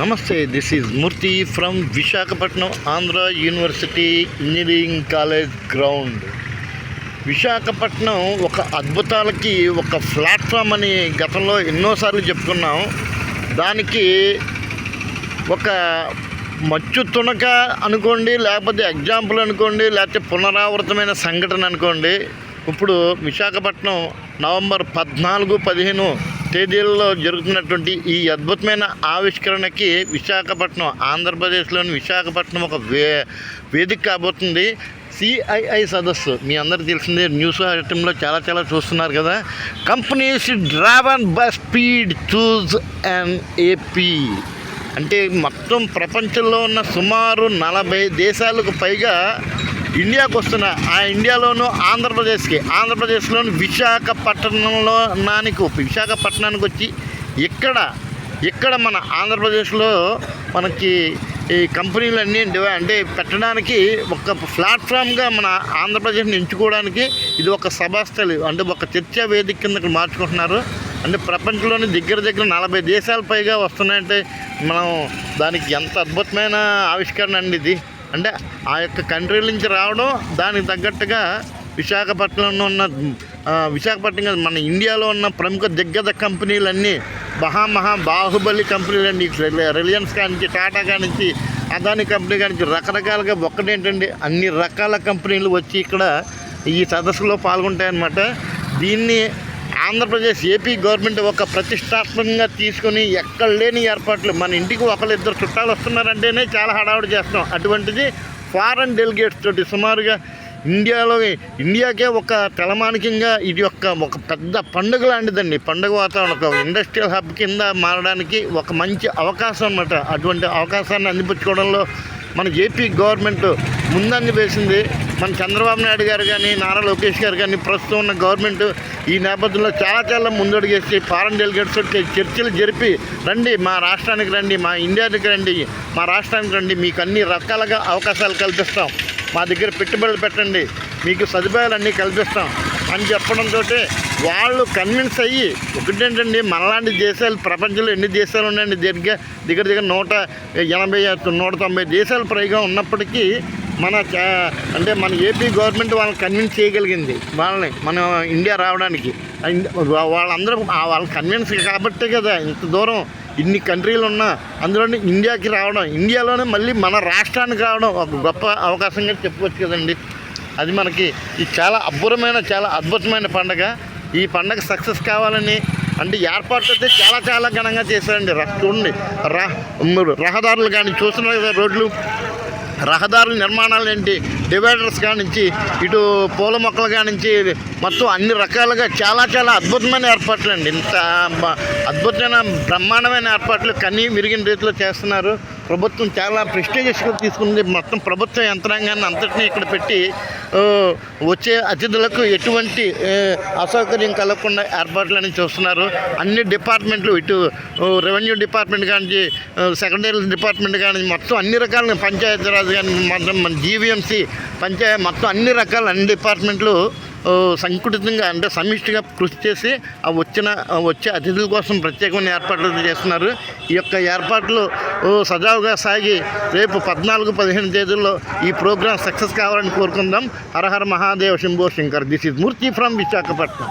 నమస్తే this is Murthy from Visakhapatnam Andhra university engineering college ground Visakhapatnam ఒక అద్భుతాలకి ఒక ప్లాట్ఫామ్ అని గతంలో ఎన్నోసార్లు చెప్పుకున్నాం. దానికి ఒక మచ్చు తునక అనుకోండి లేకపోతే ఎగ్జాంపుల్ అనుకోండి లేకపోతే పునరావృతమైన సంఘటన అనుకోండి. ఇప్పుడు విశాఖపట్నం నవంబర్ పద్నాలుగు పదిహేను తేదీలలో జరుగుతున్నటువంటి ఈ అద్భుతమైన ఆవిష్కరణకి విశాఖపట్నం ఆంధ్రప్రదేశ్లోని విశాఖపట్నం ఒక వే వేదిక కాబోతుంది. సిఐఐ సదస్సు. మీ అందరికీ తెలిసిందే న్యూస్ ఐటెంలో చాలా చాలా చూస్తున్నారు కదా. Companies drawn by speed choose and AP. అంటే మొత్తం ప్రపంచంలో ఉన్న సుమారు నలభై దేశాలకు పైగా ఇండియాకు వస్తున్న ఆ ఇండియాలోను ఆంధ్రప్రదేశ్కి ఆంధ్రప్రదేశ్లోని విశాఖపట్నంలో నానికి విశాఖపట్నానికి వచ్చి ఇక్కడ ఇక్కడ మన ఆంధ్రప్రదేశ్లో మనకి ఈ కంపెనీలన్నీ అంటే పెట్టడానికి ఒక ప్లాట్ఫామ్గా మన ఆంధ్రప్రదేశ్ని ఎంచుకోవడానికి ఇది ఒక సభాస్థలి అంటే ఒక చర్చా వేదిక కింద ఇక్కడ మార్చుకుంటున్నారు. అంటే ప్రపంచంలోని దగ్గర దగ్గర నలభై దేశాల పైగా వస్తున్నాయంటే మనం దానికి ఎంత అద్భుతమైన ఆవిష్కరణ అండి ఇది. అంటే ఆ యొక్క కంట్రీల నుంచి రావడం దానికి తగ్గట్టుగా విశాఖపట్నంలో ఉన్న విశాఖపట్నం కాదు, మన ఇండియాలో ఉన్న ప్రముఖ దిగ్గజ కంపెనీలన్నీ మహా మహా బాహుబలి కంపెనీలన్నీ రిల- రిలయన్స్ కానించి టాటా కానించి అదాని కంపెనీ కానించి రకరకాలుగా ఒక్కటేంటండి అన్ని రకాల కంపెనీలు వచ్చి ఇక్కడ ఈ సదస్సులో పాల్గొంటాయన్నమాట. దీన్ని ఆంధ్రప్రదేశ్ ఏపీ గవర్నమెంట్ ఒక ప్రతిష్టాత్మకంగా తీసుకొని ఎక్కడ లేని ఏర్పాట్లు. మన ఇంటికి ఒకళ్ళిద్దరు చుట్టాలు వస్తున్నారంటేనే చాలా హడావుడి చేస్తాం అటువంటిది ఫారెన్ డెలిగేట్స్ తోటి సుమారుగా ఇండియాలో ఇండియాకే ఒక తలమానికంగా ఇది ఒక ఒక పెద్ద పండుగ లాంటిదండి. పండుగ వాతావరణం ఒక ఇండస్ట్రియల్ హబ్ కింద మారడానికి ఒక మంచి అవకాశం అన్నమాట. అటువంటి అవకాశాన్ని అందిపుచ్చుకోవడంలో మన ఏపీ గవర్నమెంట్ ముందంజ వేసింది. మన చంద్రబాబు నాయుడు గారు కానీ నారా లోకేష్ గారు కానీ ప్రస్తుతం ఉన్న గవర్నమెంట్ ఈ నేపథ్యంలో చాలా చాలా ముందడుగేసి ఫారెన్ డెలిగేట్స్ తోటి చర్చలు జరిపి రండి మా రాష్ట్రానికి రండి మా ఇండియాకి రండి మా రాష్ట్రానికి రండి మీకు అన్ని రకాలుగా అవకాశాలు కల్పిస్తాం. మా దగ్గర పెట్టుబడులు పెట్టండి మీకు సదుపాయాలన్నీ కల్పిస్తాం. అని చెప్పడంతో వాళ్ళు కన్విన్స్ అయ్యి ఒకటేంటండి మనలాంటి దేశాలు ప్రపంచంలో ఎన్ని దేశాలు ఉన్నాయండి? దగ్గర దగ్గర దగ్గర నూట ఎనభై నూట తొంభై దేశాలు పైగా ఉన్నప్పటికీ మన అంటే మన ఏపీ గవర్నమెంట్ వాళ్ళని కన్విన్స్ చేయగలిగింది. వాళ్ళని మన ఇండియా రావడానికి. వాళ్ళందరూ వాళ్ళ కన్విన్స్ కాబట్టే కదా ఇంత దూరం ఇన్ని కంట్రీలు ఉన్నా అందులోని ఇండియాకి రావడం ఇండియాలోనే మళ్ళీ మన రాష్ట్రానికి రావడం ఒక గొప్ప అవకాశంగా చెప్పుకోవచ్చు కదండి. అది మనకి ఈ చాలా అబ్బురమైన చాలా అద్భుతమైన పండగ. ఈ పండగ సక్సెస్ కావాలని అంటే ఏర్పాట్లు అయితే చాలా చాలా ఘనంగా చేశారండి. ర- చూడండి. రహ రహదారులు కానీ చూస్తున్నారు కదా రోడ్లు. రహదారుల నిర్మాణాలు ఏంటి? డివైడర్స్ కానించి ఇటు పూల మొక్కలు కానించి మొత్తం అన్ని రకాలుగా చాలా చాలా అద్భుతమైన ఏర్పాట్లు అండి ఇంత అద్భుతమైన బ్రహ్మాండమైన ఏర్పాట్లు కన్నీ మిరిగిన రీతిలో చేస్తున్నారు. ప్రభుత్వం చాలా ప్రెస్టీజియస్గా తీసుకుంది. మొత్తం ప్రభుత్వ యంత్రాంగాన్ని అంతటినీ ఇక్కడ పెట్టి వచ్చే అతిథులకు ఎటువంటి అసౌకర్యం కలగకుండా ఏర్పాట్లని చూస్తున్నారు. అన్ని డిపార్ట్మెంట్లు ఇటు రెవెన్యూ డిపార్ట్మెంట్ కానీ సెకండరీ డిపార్ట్మెంట్ కానీ మొత్తం అన్ని రకాల పంచాయతీరాజ్ కానీ మొత్తం మన జీవీఎంసీ పంచాయత్ మొత్తం అన్ని రకాల అన్ని డిపార్ట్మెంట్లు సంకుటితంగా అంటే సమిష్టిగా కృషి చేసి ఆ వచ్చిన వచ్చే అతిథుల కోసం ప్రత్యేకమైన ఏర్పాట్లు చేస్తున్నారు. ఈ యొక్క ఏర్పాట్లు సజావుగా సాగి రేపు పద్నాలుగు పదిహేను తేదీల్లో ఈ ప్రోగ్రాం సక్సెస్ కావాలని కోరుకుందాం. Harahara Mahadeva Shambho Shankar. This is Murthy from Visakhapatnam.